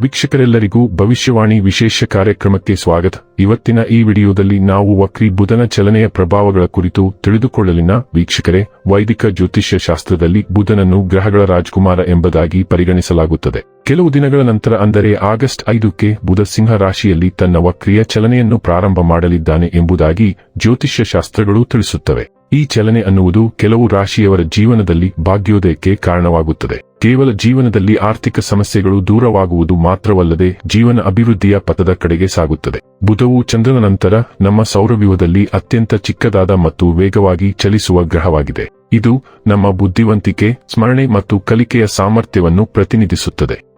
ವೀಕ್ಷಕರೆಲ್ಲರಿಗೂ ಭವಿಷ್ಯವಾಣಿ ವಿಶೇಷ ಕಾರ್ಯಕ್ರಮಕ್ಕೆ ಸ್ವಾಗತ. ಇವತ್ತಿನ ಈ ವಿಡಿಯೋದಲ್ಲಿ ನಾವು ವಕ್ರಿ ಬುಧನ ಚಲನೆಯ ಪ್ರಭಾವಗಳ ಕುರಿತು ತಿಳಿದುಕೊಳ್ಳಲಿನ ವೀಕ್ಷಕರೇ, ವೈದಿಕ ಜ್ಯೋತಿಷ್ಯ ಶಾಸ್ತ್ರದಲ್ಲಿ ಬುಧನನ್ನು ಗ್ರಹಗಳ ರಾಜಕುಮಾರ ಎಂಬುದಾಗಿ ಪರಿಗಣಿಸಲಾಗುತ್ತದೆ. ಕೆಲವು ದಿನಗಳ ನಂತರ ಅಂದರೆ ಆಗಸ್ಟ್ ಐದಕ್ಕೆ ಬುಧ ಸಿಂಹ ರಾಶಿಯಲ್ಲಿ ತನ್ನ ವಕ್ರಿಯ ಚಲನೆಯನ್ನು ಪ್ರಾರಂಭ ಮಾಡಲಿದ್ದಾನೆ ಎಂಬುದಾಗಿ ಜ್ಯೋತಿಷ್ಯ ಶಾಸ್ತ್ರಗಳು ತಿಳಿಸುತ್ತವೆ. ಈ ಚಲನೆ ಅನ್ನುವುದು ಕೆಲವು ರಾಶಿಯವರ ಜೀವನದಲ್ಲಿ ಭಾಗ್ಯೋದಯಕ್ಕೆ ಕಾರಣವಾಗುತ್ತದೆ. ಕೇವಲ ಜೀವನದಲ್ಲಿ ಆರ್ಥಿಕ ಸಮಸ್ಯೆಗಳು ದೂರವಾಗುವುದು ಮಾತ್ರವಲ್ಲದೆ ಜೀವನ ಅಭಿವೃದ್ಧಿಯ ಪಥದ ಕಡೆಗೆ ಸಾಗುತ್ತದೆ. ಬುಧವು ಚಂದ್ರನ ನಂತರ ನಮ್ಮ ಸೌರವ್ಯೂಹದಲ್ಲಿ ಅತ್ಯಂತ ಚಿಕ್ಕದಾದ ಮತ್ತು ವೇಗವಾಗಿ ಚಲಿಸುವ ಗ್ರಹವಾಗಿದೆ. ಇದು ನಮ್ಮ ಬುದ್ಧಿವಂತಿಕೆ, ಸ್ಮರಣೆ ಮತ್ತು ಕಲಿಕೆಯ ಸಾಮರ್ಥ್ಯವನ್ನು ಪ್ರತಿನಿಧಿಸುತ್ತದೆ.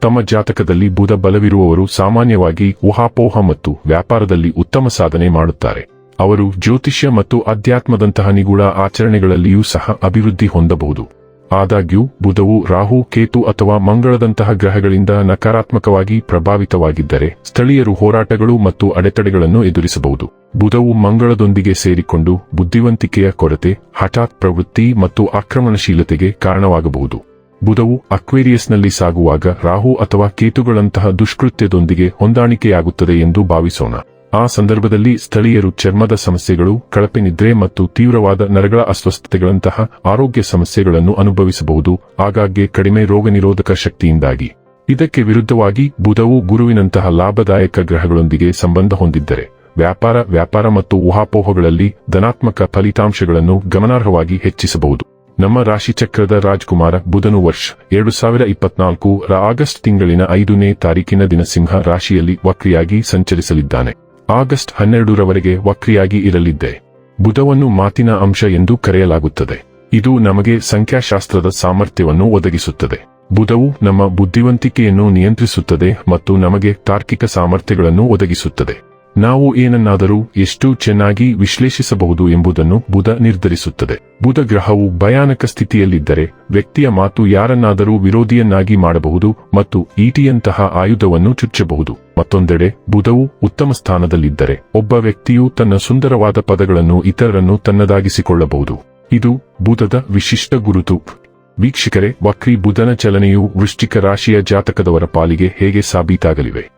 ತಮ್ಮ ಜಾತಕದಲ್ಲಿ ಬುಧ ಬಲವಿರುವವರು ಸಾಮಾನ್ಯವಾಗಿ ಊಹಾಪೋಹ ಮತ್ತು ವ್ಯಾಪಾರದಲ್ಲಿ ಉತ್ತಮ ಸಾಧನೆ ಮಾಡುತ್ತಾರೆ. ಅವರು ಜ್ಯೋತಿಷ್ಯ ಮತ್ತು ಅಧ್ಯಾತ್ಮದಂತಹ ನಿಗೂಢ ಆಚರಣೆಗಳಲ್ಲಿಯೂ ಸಹ ಅಭಿವೃದ್ಧಿ ಹೊಂದಬಹುದು. ಆದಾಗ್ಯೂ, ಬುಧವು ರಾಹು, ಕೇತು ಅಥವಾ ಮಂಗಳದಂತಹ ಗ್ರಹಗಳಿಂದ ನಕಾರಾತ್ಮಕವಾಗಿ ಪ್ರಭಾವಿತವಾಗಿದ್ದರೆ ಸ್ಥಳೀಯರು ಹೋರಾಟಗಳು ಮತ್ತು ಅಡೆತಡೆಗಳನ್ನು ಎದುರಿಸಬಹುದು. ಬುಧವು ಮಂಗಳದೊಂದಿಗೆ ಸೇರಿಕೊಂಡು ಬುದ್ಧಿವಂತಿಕೆಯ ಕೊರತೆ, ಹಠಾತ್ ಪ್ರವೃತ್ತಿ ಮತ್ತು ಆಕ್ರಮಣಶೀಲತೆಗೆ ಕಾರಣವಾಗಬಹುದು. ಬುಧವು ಅಕ್ವೇರಿಯಸ್ನಲ್ಲಿ ಸಾಗುವಾಗ ರಾಹು ಅಥವಾ ಕೇತುಗಳಂತಹ ದುಷ್ಕೃತ್ಯದೊಂದಿಗೆ ಹೊಂದಾಣಿಕೆಯಾಗುತ್ತದೆ ಎಂದು ಭಾವಿಸೋಣ. ಆ ಸಂದರ್ಭದಲ್ಲಿ ಸ್ಥಳೀಯರು ಚರ್ಮದ ಸಮಸ್ಯೆಗಳು, ಕಳಪೆ ನಿದ್ರೆ ಮತ್ತು ತೀವ್ರವಾದ ನರಗಳ ಅಸ್ವಸ್ಥತೆಗಳಂತಹ ಆರೋಗ್ಯ ಸಮಸ್ಯೆಗಳನ್ನು ಅನುಭವಿಸಬಹುದು, ಆಗಾಗ್ಗೆ ಕಡಿಮೆ ರೋಗನಿರೋಧಕ ಶಕ್ತಿಯಿಂದಾಗಿ. ಇದಕ್ಕೆ ವಿರುದ್ಧವಾಗಿ ಬುಧವು ಗುರುವಿನಂತಹ ಲಾಭದಾಯಕ ಗ್ರಹಗಳೊಂದಿಗೆ ಸಂಬಂಧ ಹೊಂದಿದ್ದರೆ, ವ್ಯಾಪಾರ ವ್ಯಾಪಾರ ಮತ್ತು ಊಹಾಪೋಹಗಳಲ್ಲಿ ಧನಾತ್ಮಕ ಫಲಿತಾಂಶಗಳನ್ನು ಗಮನಾರ್ಹವಾಗಿ ಹೆಚ್ಚಿಸಬಹುದು. ನಮ್ಮ ರಾಶಿಚಕ್ರದ ರಾಜ್ಕುಮಾರ ಬುಧನು ವರ್ಷ ಎರಡು ಸಾವಿರ ಇಪ್ಪತ್ನಾಲ್ಕು ರ ಆಗಸ್ಟ್ ತಿಂಗಳಿನ ಐದನೇ ತಾರೀಕಿನ ದಿನ ಸಿಂಹ ರಾಶಿಯಲ್ಲಿ ವಕ್ರಿಯಾಗಿ ಸಂಚರಿಸಲಿದ್ದಾನೆ. ಆಗಸ್ಟ್ ಹನ್ನೆರಡರವರೆಗೆ ವಕ್ರಿಯಾಗಿ ಇರಲಿದ್ದೆ. ಬುಧವನ್ನು ಮಾತಿನ ಅಂಶ ಎಂದು ಕರೆಯಲಾಗುತ್ತದೆ. ಇದು ನಮಗೆ ಸಂಖ್ಯಾಶಾಸ್ತ್ರದ ಸಾಮರ್ಥ್ಯವನ್ನು ಒದಗಿಸುತ್ತದೆ. ಬುಧವು ನಮ್ಮ ಬುದ್ಧಿವಂತಿಕೆಯನ್ನು ನಿಯಂತ್ರಿಸುತ್ತದೆ ಮತ್ತು ನಮಗೆ ತಾರ್ಕಿಕ ಸಾಮರ್ಥ್ಯಗಳನ್ನು ಒದಗಿಸುತ್ತದೆ. ನಾವು ಏನನ್ನಾದರೂ ಎಷ್ಟು ಚೆನ್ನಾಗಿ ವಿಶ್ಲೇಷಿಸಬಹುದು ಎಂಬುದನ್ನು ಬುಧ ನಿರ್ಧರಿಸುತ್ತದೆ. ಬುಧ ಗ್ರಹವು ಭಯಾನಕ ಸ್ಥಿತಿಯಲ್ಲಿದ್ದರೆ ವ್ಯಕ್ತಿಯ ಮಾತು ಯಾರನ್ನಾದರೂ ವಿರೋಧಿಯನ್ನಾಗಿ ಮಾಡಬಹುದು ಮತ್ತು ಈಟಿಯಂತಹ ಆಯುಧವನ್ನು ಚುಚ್ಚಬಹುದು. ಮತ್ತೊಂದೆಡೆ ಬುಧವು ಉತ್ತಮ ಸ್ಥಾನದಲ್ಲಿದ್ದರೆ ಒಬ್ಬ ವ್ಯಕ್ತಿಯು ತನ್ನ ಸುಂದರವಾದ ಪದಗಳನ್ನು ಇತರರನ್ನು ತನ್ನದಾಗಿಸಿಕೊಳ್ಳಬಹುದು. ಇದು ಬುಧದ ವಿಶಿಷ್ಟ ಗುರುತು. ವೀಕ್ಷಕರೇ, ವಕ್ರಿ ಬುಧನ ಚಲನೆಯು ವೃಶ್ಚಿಕ ರಾಶಿಯ ಜಾತಕದವರ ಪಾಲಿಗೆ ಹೇಗೆ ಸಾಬೀತಾಗಲಿವೆ?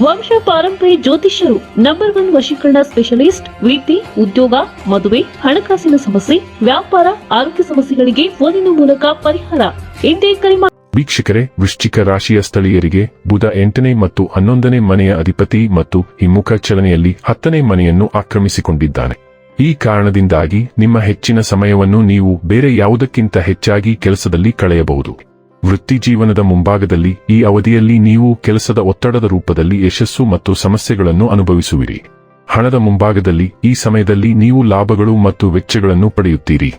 ವಂಶ ಪಾರಂಪರ್ಯ ಜ್ಯೋತಿಷ್ಯರು ನಂಬರ್ ಒನ್ ವಶೀಕರಣ ಸ್ಪೆಷಲಿಸ್ಟ್ ವೃತ್ತಿ ಉದ್ಯೋಗ, ಮದುವೆ, ಹಣಕಾಸಿನ ಸಮಸ್ಯೆ, ವ್ಯಾಪಾರ, ಆರೋಗ್ಯ ಸಮಸ್ಯೆಗಳಿಗೆ ಫೋನಿನ ಮೂಲಕ ಪರಿಹಾರ. ಎಂದೇ ಕರೆ ವೀಕ್ಷಕರೇ, ವೃಶ್ಚಿಕ ರಾಶಿಯ ಸ್ಥಳೀಯರಿಗೆ ಬುಧ ಎಂಟನೇ ಮತ್ತು ಹನ್ನೊಂದನೇ ಮನೆಯ ಅಧಿಪತಿ ಮತ್ತು ಹಿಮ್ಮುಖ ಚಲನೆಯಲ್ಲಿ ಹತ್ತನೇ ಮನೆಯನ್ನು ಆಕ್ರಮಿಸಿಕೊಂಡಿದ್ದಾನೆ. ಈ ಕಾರಣದಿಂದಾಗಿ ನಿಮ್ಮ ಹೆಚ್ಚಿನ ಸಮಯವನ್ನು ನೀವು ಬೇರೆ ಯಾವುದಕ್ಕಿಂತ ಹೆಚ್ಚಾಗಿ ಕೆಲಸದಲ್ಲಿ ಕಳೆಯಬಹುದು. ವೃತ್ತಿ ಜೀವನದ ಮುಂಭಾಗದಲ್ಲಿ ಈ ಅವಧಿಯಲ್ಲಿ ನೀವು ಕೆಲಸದ ಒತ್ತಡದ ರೂಪದಲ್ಲಿ ಯಶಸ್ಸು ಮತ್ತು ಸಮಸ್ಯೆಗಳನ್ನು ಅನುಭವಿಸುವಿರಿ. ಹಣದ ಮುಂಭಾಗದಲ್ಲಿ ಈ ಸಮಯದಲ್ಲಿ ನೀವು ಲಾಭಗಳು ಮತ್ತು ವೆಚ್ಚಗಳನ್ನು ಪಡೆಯುತ್ತೀರಿ.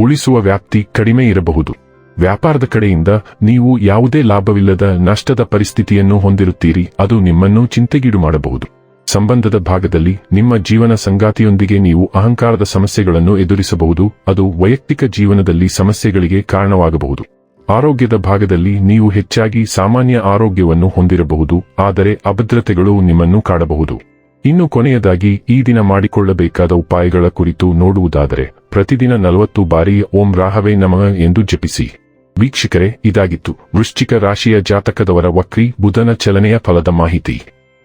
ಉಳಿಸುವ ವ್ಯಾಪ್ತಿ ಕಡಿಮೆ ಇರಬಹುದು. ವ್ಯಾಪಾರದ ಕಡೆಯಿಂದ ನೀವು ಯಾವುದೇ ಲಾಭವಿಲ್ಲದ ನಷ್ಟದ ಪರಿಸ್ಥಿತಿಯನ್ನು ಹೊಂದಿರುತ್ತೀರಿ, ಅದು ನಿಮ್ಮನ್ನು ಚಿಂತೆಗೀಡು ಮಾಡಬಹುದು. ಸಂಬಂಧದ ಭಾಗದಲ್ಲಿ ನಿಮ್ಮ ಜೀವನ ಸಂಗಾತಿಯೊಂದಿಗೆ ನೀವು ಅಹಂಕಾರದ ಸಮಸ್ಯೆಗಳನ್ನು ಎದುರಿಸಬಹುದು, ಅದು ವೈಯಕ್ತಿಕ ಜೀವನದಲ್ಲಿ ಸಮಸ್ಯೆಗಳಿಗೆ ಕಾರಣವಾಗಬಹುದು. ಆರೋಗ್ಯದ ಭಾಗದಲ್ಲಿ ನೀವು ಹೆಚ್ಚಾಗಿ ಸಾಮಾನ್ಯ ಆರೋಗ್ಯವನ್ನು ಹೊಂದಿರಬಹುದು, ಆದರೆ ಅಭದ್ರತೆಗಳು ನಿಮ್ಮನ್ನು ಕಾಡಬಹುದು. ಇನ್ನು ಕೊನೆಯದಾಗಿ, ಈ ದಿನ ಮಾಡಿಕೊಳ್ಳಬೇಕಾದ ಉಪಾಯಗಳ ಕುರಿತು ನೋಡುವುದಾದರೆ, ಪ್ರತಿದಿನ ನಲವತ್ತು ಬಾರಿ ಓಂ ರಾಹವೇ ನಮಃ ಎಂದು ಜಪಿಸಿ. ವೀಕ್ಷಕರೇ, ಇದಾಗಿತ್ತು. ವೃಶ್ಚಿಕ ರಾಶಿಯ ಜಾತಕದವರ ವಕ್ರಿ ಬುಧನ ಚಲನೆಯ ಫಲದ ಮಾಹಿತಿ.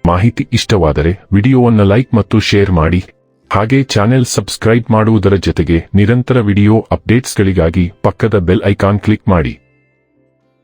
ಮಾಹಿತಿ ಇಷ್ಟವಾದರೆ, ವಿಡಿಯೋವನ್ನು ಲೈಕ್ ಮತ್ತು ಶೇರ್ ಮಾಡಿ. ಹಾಗೆ ಚಾನೆಲ್ ಸಬ್ಸ್ಕ್ರೈಬ್ ಮಾಡುವುದರ ಜೊತೆಗೆ ನಿರಂತರ ವಿಡಿಯೋ ಅಪ್ಡೇಟ್ಸ್ಗಳಿಗಾಗಿ ಪಕ್ಕದ ಬೆಲ್ ಐಕಾನ್ ಕ್ಲಿಕ್ ಮಾಡಿ.